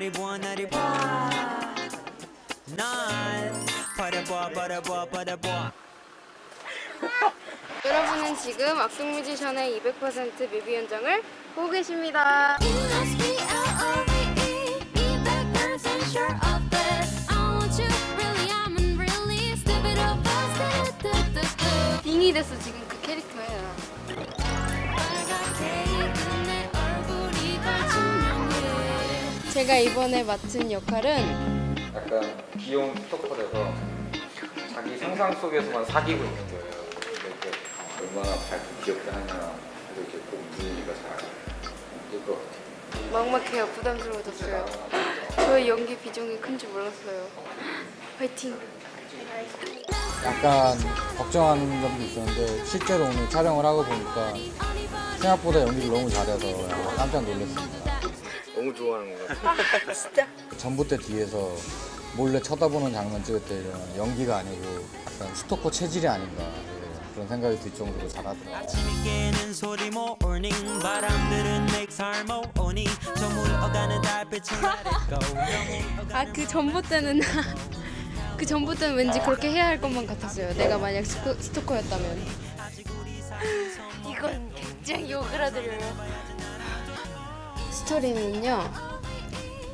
나를 봐 나를 봐날 바라봐 바라봐 바라봐 여러분은 지금 악동 뮤지션의 200% 뮤비 현장을 보고 계십니다. 빙이 됐어 지금 제가 이번에 맡은 역할은 약간 귀여운 스토커라서 자기 상상 속에서만 사귀고 있는 거예요. 이렇게 얼마나 밝고 귀엽게 하냐 이렇게 꼭 분위기가 잘될것 같아요. 막막해요. 부담스러워졌어요. 저의 연기 비중이 큰줄 몰랐어요. 화이팅! 약간 걱정하는 점도 있었는데 실제로 오늘 촬영을 하고 보니까 생각보다 연기를 너무 잘해서 깜짝 놀랐습니다. 너무 좋아하는 것 같아요. 전봇대 뒤에서 몰래 쳐다보는 장면 찍을 때 이런 연기가 아니고 약간 스토커 체질이 아닌가 예, 그런 생각이 들 정도로 잘하더라고요. 저물어가는 달빛을 아래고 아그 전봇대는 그 전봇대는 왠지 그렇게 해야 할 것만 같았어요. 내가 만약 스토, 스토커였다면 이건 굉장히 오그라들어요. 스토리는요.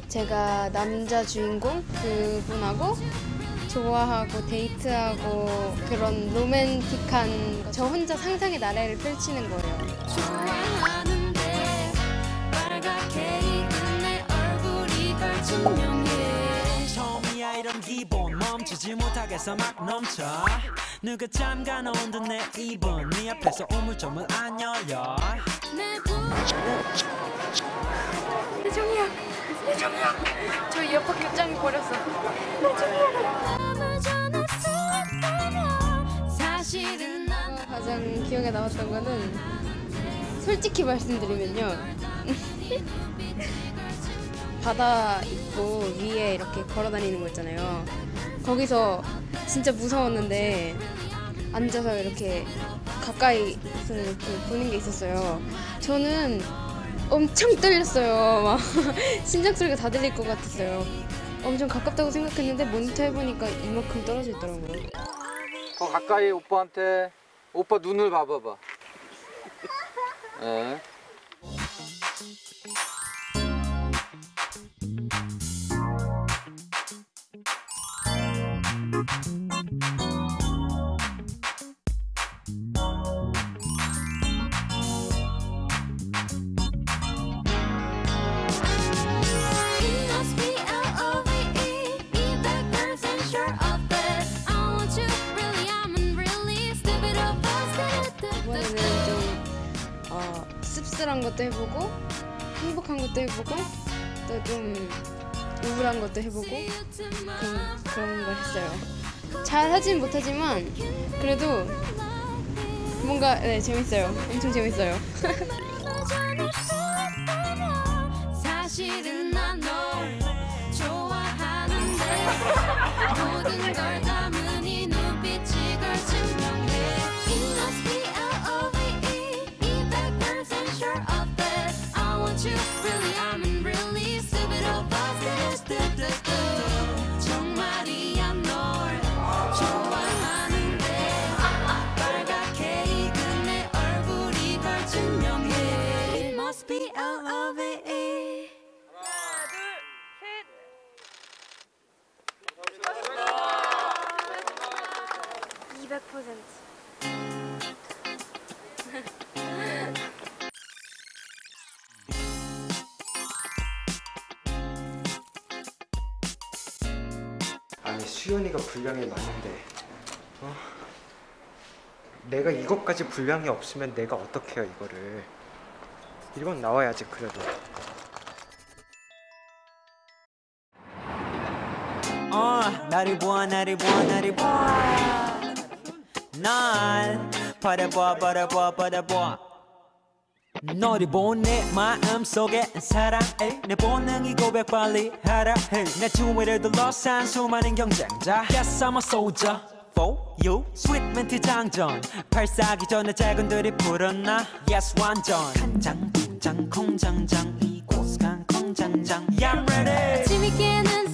제가 남자 주인공 그분하고 좋아하고 데이트하고 그런 로맨틱한 저 혼자 상상의 나래를 펼치는 거예요. 멈추지 못하겠어 막 넘쳐 누가 잠가 놓은 듯내 입은 네 앞에서 우물점을 안 열려 내 부... 혜정이야, 혜정이야. 저 이어팟 교장이 버렸어. 마음을 전했었다면 사실은 난 가장 기억에 남았던 거는 솔직히 말씀드리면요. 바다 입고 위에 이렇게 걸어 다니는 거 있잖아요. 거기서 진짜 무서웠는데 앉아서 이렇게 가까이서 이렇게 보는 게 있었어요. 저는 엄청 떨렸어요. 막 심장 소리가 다 들릴 것 같았어요. 엄청 가깝다고 생각했는데 모니터 해보니까 이만큼 떨어져 있더라고요. 더 가까이 오빠한테 오빠 눈을 봐봐봐. 예. 것도 해보고 행복한 것도 해보고 또 좀 우울한 것도 해보고 그런, 그런 걸 했어요. 잘 하진 못하지만 그래도 뭔가 네, 재밌어요. 엄청 재밌어요. 200% 아니 수연이가 분량이 많은데 어? 내가 이것까지 분량이 없으면 내가 어떻게 해요 이거를? 이건 나와야지 그래도. 어 나를 봐 나를 봐 나를 봐 날 바라봐 바라봐 바라봐 너를 본내 마음속에 사랑해 내 본능이 고백 빨리 하라 해내 주위를 둘러싼 수많은 경쟁자 Yes I'm a soldier. For you 스윗 멘트 장전 발사기 전에 작은들이 불었나 Yes 완전 간장 공장 공장장 이곳 간 공장장 Yeah I'm ready. 느낌이야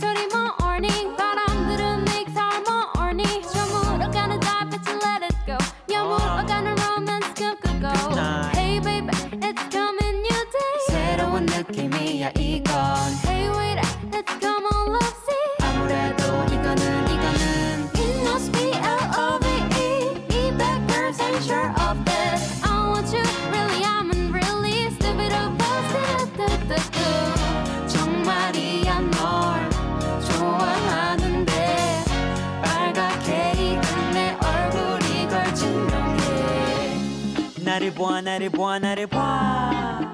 나를 봐 나를 봐나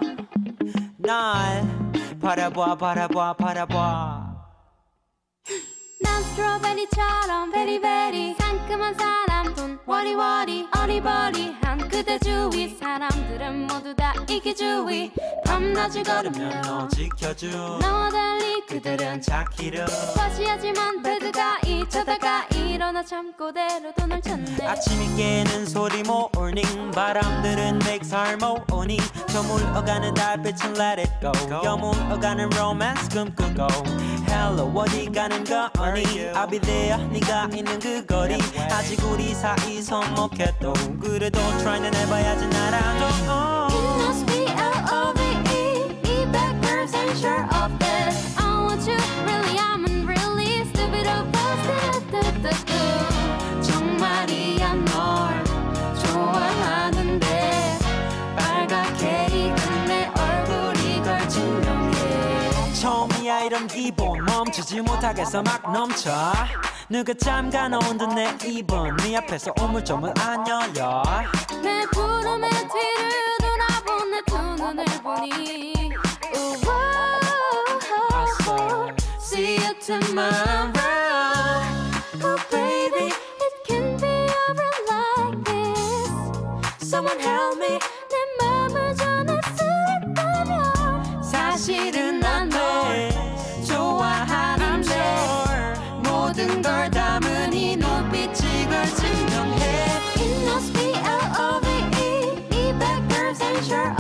스트로베리처럼 베리베리. 상큼한 사람 돈 워리워리 어리버리한 그대 주위 사람들은 모두 다 이기주의 밤낮을 걸으며 그러면 너 지켜줘 너와 달리 그들은 착히려 과시하지만 배드가 잊혀다가 일어나 잠꼬대로 돈을 찾네. 아침이 깨는 소리 모닝 바람들은 맥살모오니 저물어가는 달빛은 let it go. 여물어가는 로맨스 꿈꾸고 Hello 어디 가는 거니 I'll be there 네가 있는 그 거리 아직 우리 사이 서먹해도 그래도 try는 해봐야지 나랑도 It must be L-O-V-E 이 백percent sure of this I want you really I'm really stupid of us 정말이야 널 좋아하는 이런 기분 멈추지 못하겠어 막 넘쳐. 누가 잠가 놓은 듯 내 입은 네 앞에서 우물쭈물 안 열려. 내 구름의 뒤를 돌아본 내 두 눈을 보니. 우와 See you tomorrow 모든 걸 담은 이 눈빛이 걸 증명해 It must be L-O-V-E 이 백percent sure